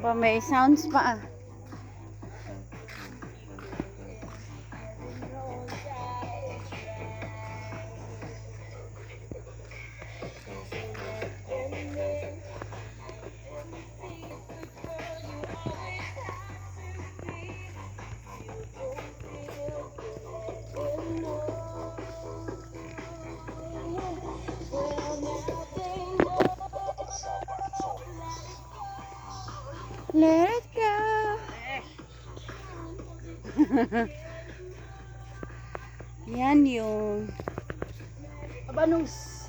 Ba, may sounds pa ah. Let it go. Yan yung Abanos.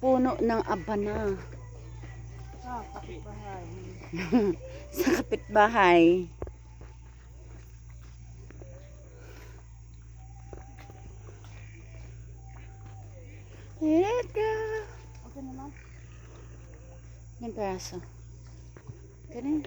puno ng abana Ah, kapitbahay. sa kapitbahay. Let it go. Okay naman. Yung peraso. Ganun.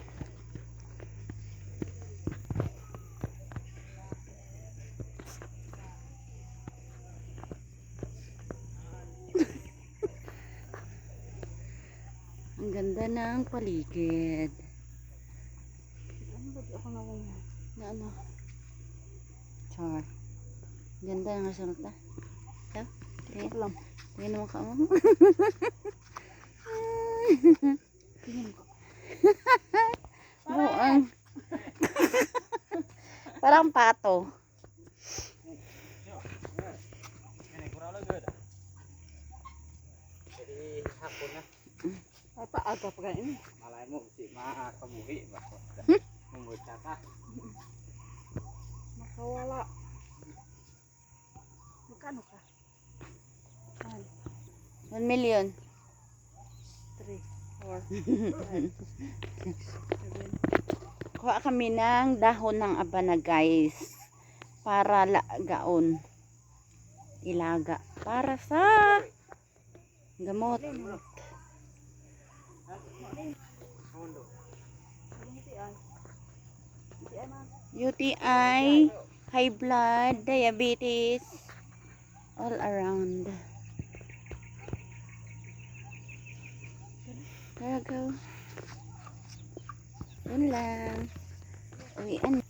Ang ganda ng paligid. Ano ba ako nawala? Na ano? Char. Ganda ng nasa mata. Ha? Tingin. Alam. Tingin mo ka mo. Tingin ko. Buang. lang pato. Apa agak pegang ini? Malaimu si mah kemuhi mbak, membuat. Makawala. Bukan bukan. One million. Three, four, five, seven. Kuha kami ng dahon ng abana guys. Para lagaon. Ilaga. Para sa gamot. UTI, high blood, diabetes, all around. There go. Yun lang. Uwian.